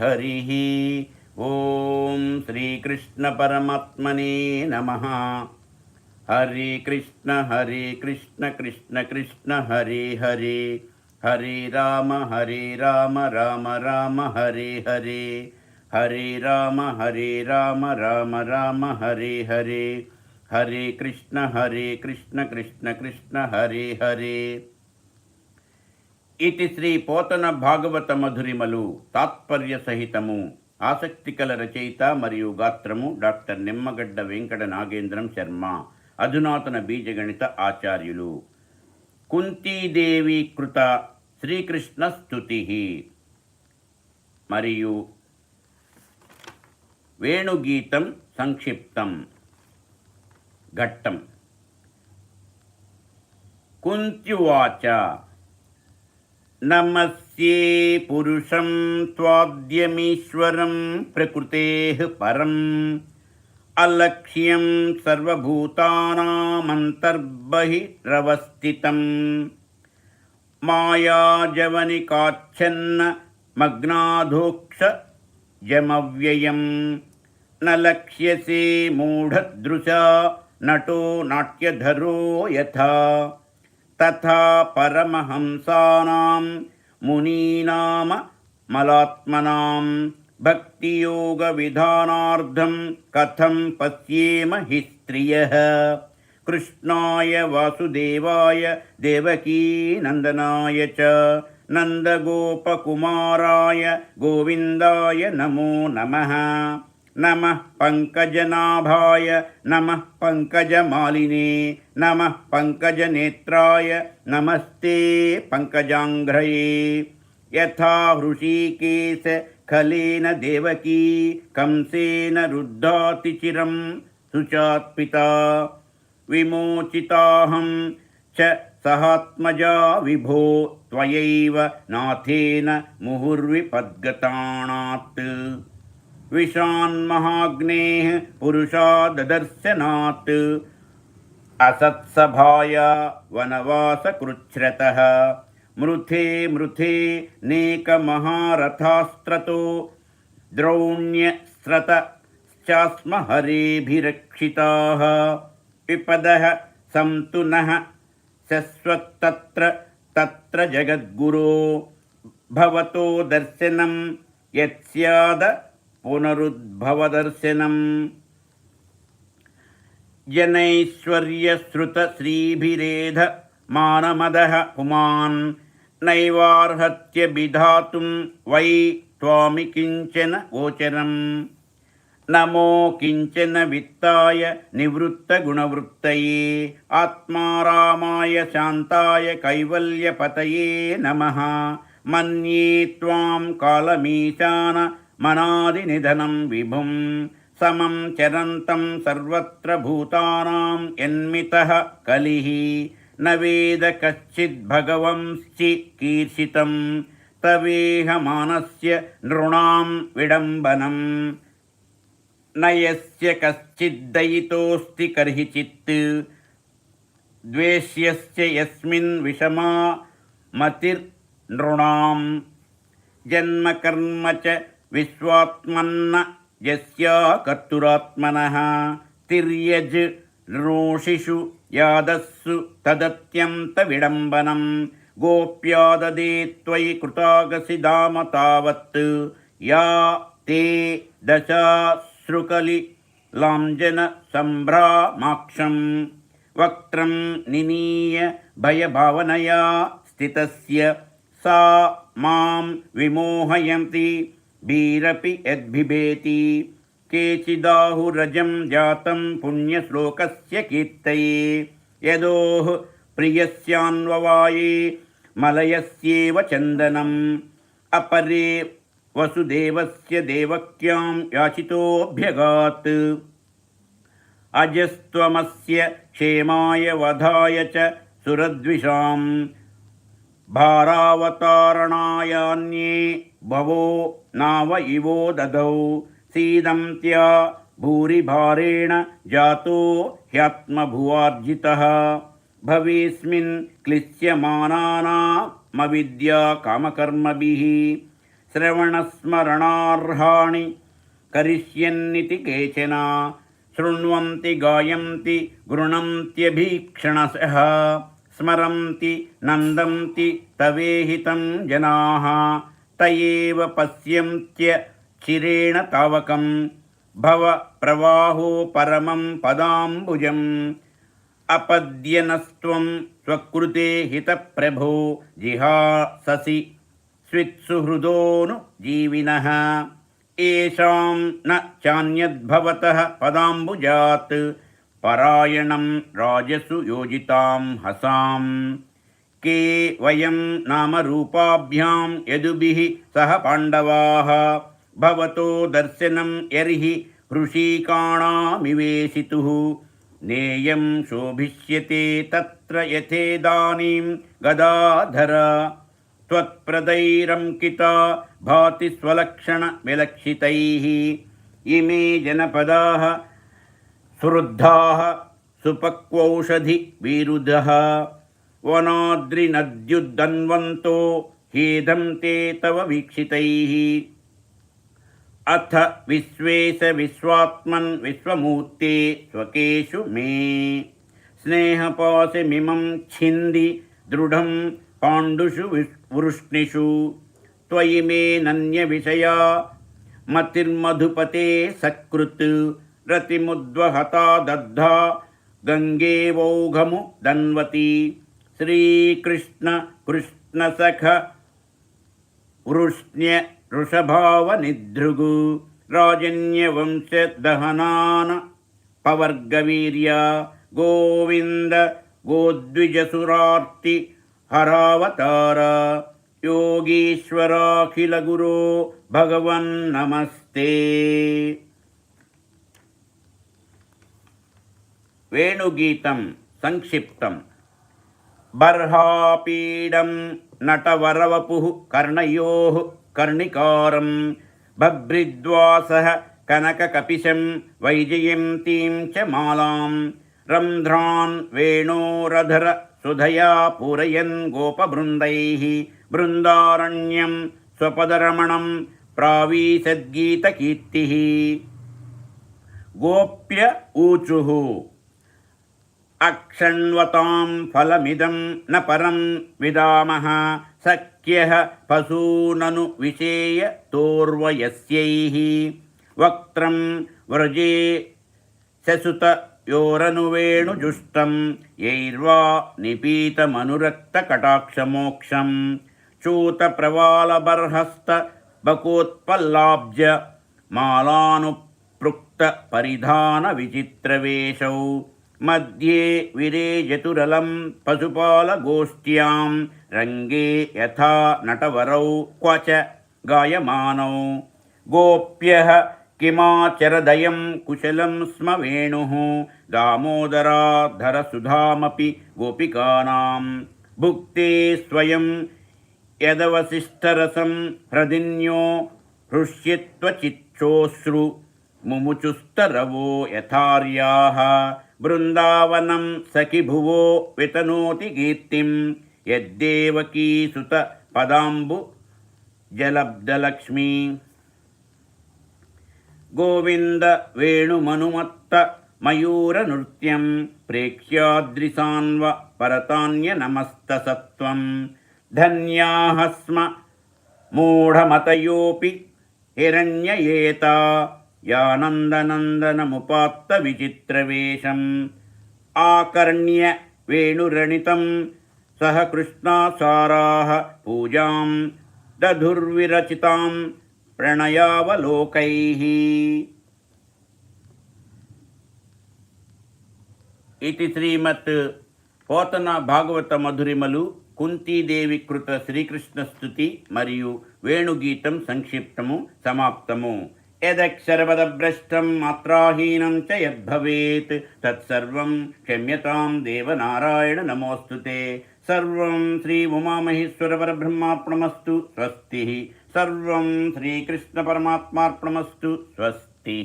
हरि ओम श्री कृष्ण परमात्मने नमः। हरे कृष्ण हरे कृष्ण कृष्ण कृष्ण, हरे हरे। हरे राम हरे राम राम राम, हरे हरे। हरे राम हरे राम राम राम, हरे हरे। हरे कृष्ण हरे कृष्ण कृष्ण कृष्ण, हरे हरे। ఇది శ్రీ పోతన భాగవత మధురిమలు తాత్పర్య సహితము. ఆసక్తికల రచయిత మరియు గాత్రము డాక్టర్ నిమ్మగడ్డ వెంకట నాగేంద్రం శర్మ అధునాతన బీజగణిత ఆచార్యులు. కుంతీదేవి కృత శ్రీకృష్ణ స్తుతి. మరియు వేణుగీతం సంక్షిప్తం. ఘట్టం. కుంత్యువాచ. नमस्ये पुरुषं त्वाद्यमीश्वरं प्रकृतेः परम्। अलक्ष्यं सर्वभूतानामन्तर्बहिरवस्थितं मायाजवनिकाच्छन्न मग्नाधोक्षजमव्ययं न लक्ष्यसे मूढदृशा, नटो नाट्यधरो यथा। తథా పరమహంసానాం మునీనామ మలాత్మనాం భక్తియోగవిధానార్థం కథం పశ్యేమ హి స్త్రియः. కృష్ణాయ వాసుదేవాయ దేవకీనందనాయ చ నందగోపకుమారాయ గోవిందాయ నమో नम पङ्कजनाभाय, नम पङ्कजमालिने, नम पङ्कजनेत्राय, नमस्ते पङ्कजाङ्घ्रये। यथा हृषीकेश खलेन देवकी, कंसेन रुद्धाति चिरं सुचात्पिता च सहात्मजा विभो त्वयैव नाथेन मुहुर्विपद्गताणात् विषान्महाग्नेः पुरुषा ददर्शनात् वनवास कृछ्रत मृथे मृथे नेकमहारथास्त्रतो द्रौण्यस्रतश्चास्म हरेभिरक्षिताः विपदः सन्तु नः शश्वत्तत्र, तत्र जगद्गुरो। भवतो दर्शनम यद पुनरुद्भवदर्शनम् जनैश्वर्यश्रुतश्रीभिरेध मानमदः पुमान् नैवार्हत्य विधातुं वै त्वामि किञ्चन गोचरम् नमो किञ्चन वित्ताय निवृत्तगुणवृत्तये आत्मारामाय शान्ताय कैवल्यपतये नमः मन्ये त्वां कालमीशान मनादिनिधनं विभुं समं चरन्तं सर्वत्र भूतानां यन्मितः कलिः न वेद कश्चिद्भगवंश्चि कीर्षितं तवेहमानस्य नृणां विडम्बनम् न यस्य कश्चिद्दयितोऽस्ति कर्हिचित् द्वेष्यस्य यस्मिन् विषमा मतिर्नृणां जन्मकर्म च విశ్వాత్మన్న యస్యాకర్తురాత్మన తిర్యజ్ నృషిషు యాదస్సు తదత్యంత విడంబనం. గోప్యాదదే త్వయి కృతాగసి దామ తావత్. యా తే దశాశ్రుకలి లాంజన సంభ్రామాక్షం. వక్త్రం నినీయ భయభావనయా స్థితస్య. సా మాం విమోహయంతి भीरपि यद्बिभेति केचिदाहुरजं जातं पुण्यश्लोकस्य कीर्तये। यदोः प्रियस्यान्ववाये मलयस्येव चन्दनम्। अपरे वसुदेवस्य देवक्यां याचितोऽभ्यगात्। अजस्त्वमस्य क्षेमाय वधाय च सुरद्विषां भारावतारणायान्ये भवो नाव इवो ददौ। सीदन्त्या भूरिभारेण जातो ह्यात्मभुवार्जितः। भवेस्मिन् क्लिश्यमानानामविद्या कामकर्मभिः श्रवणस्मरणार्हाणि करिष्यन्निति केचन। शृण्वन्ति गायन्ति गृह्णन्त्यभीक्षणसः స్మరంతి నందంతి తవేహితం జనా తయేవ పశ్యంత్య చిరేణ తావకం భవ ప్రవాహో పరమం పదాంబుజం అపద్యనస్త్వం స్వకృతే హిత ప్రభో జిహాససి స్విత్సుహృదోను జీవిన ఏషాం న చాన్యద్భవత పదాంబుజాత్ పరాయణం రాజసు యోజితాం హసాం కే వయం నామరూపాభ్యాం యదుభిः సహ పాండవాः భవతో దర్శనం యర్హి హృషీకాణామివేశితుः నేయం శోభిష్యతే తత్ర యథేదానీం గదాధర त्वत्प्रदैरङ्किता भाति स्वलक्षणविलक्षितैः इमे जनपदाः सुवृद्धाः सुपक्वौषधिविरुधः वनाद्रिनद्युद्दन्वन्तो हीदं ते तव वीक्षितैः। अथ विश्वेश विश्वात्मन् विश्वमूर्ते स्वकेषु मे। स्नेहपाशमिमं छिन्दि दृढं पाण्डुषु वृष्णिषु। त्वयि मे नन्यविषया मतिर्मधुपते सकृत्। रतिमुद्वहता दग्धा गङ्गेवौघमु दन्वती श्रीकृष्ण कृष्णसख वृष्ण्य वृषभावनिधृगु राजन्यवंशदहनान् पवर्गवीर्य गोविन्द गोद्विजसुरार्ति हरावतार योगीश्वराखिलगुरो भगवन्नमस्ते వేణుగీతం సంక్షిప్తం. బర్హాపీడం నటవరవపు కర్ణయో కర్ణికారం. బభ్రిద్వాస కనకకపిశం వైజయంతీం చ మాలాం. రంధ్రాన్ వేణోరధర సుధయా పూరయన్ గోపబృందై. బృందారణ్యం స్వపదరమణం ప్రావీసద్గీతకీర్తి గోప్య ఊచు. అక్షణ్వతాం ఫలమిదం న పరం విదామः సఖ్యः పశూనను విషేయ తోర్వయస్యైः వక్త్రం వ్రజే శసుత యోరనువేణుజుష్టం యైర్వా నిపీతమనురక్తకటాక్షమోక్షం చూతప్రవాలబర్హస్త బకోత్పల్లాబ్జ మాలానుపృక్త పరిధాన విచిత్రవేషౌ मध्ये विरेजतुरलं पशुपालगोष्ठ्यां रङ्गे यथा नटवरौ क्व च गायमानौ गोप्यः किमाचरदयं कुशलं स्म वेणुः दामोदराधरसुधामपि गोपिकानां भुक्ते स्वयं यदवसिष्ठरसं हृदिन्यो हृष्यत्वचिच्छोश्रु मुमुचुस्तरवो यथार्याः బృందావనం సఖి భువో వితనోతి కీర్తిం యద్దేవకీసుత పదాంబు జలబ్దలక్ష్మీ గోవింద వేణుమనుమత్త మయూర నృత్యం ప్రేక్ష్యాద్రిసాన్వ పరతాన్య నమస్తసత్వం. ధన్యాహస్మ మూఢమతయోపి హిరణ్యయేతా. యానందనందనముపాత్త విచిత్రవేషం ఆకర్ణ్య వేణురణితం సహ पूजां పూజాం దధుర్విరచితాం ప్రణయావలోకైः ఇది శ్రీమత్ పోతన భాగవత మధురిమలు కుంతీదేవి కృత శ్రీకృష్ణ స్థుతి మరియు వేణుగీతం సంక్షిప్తము సమాప్తము. యదక్షరపదభ్రష్టం మాత్రాహీనం చ యద్భవేత్ తత్సర్వం క్షమ్యతాం దేవనారాయణ నమోస్తు తే సర్వం శ్రీ ఉమామహేశ్వరపరబ్రహ్మార్పణమస్తు స్వస్తి సర్వం శ్రీకృష్ణపరమాత్మార్పణమస్తు స్వస్తి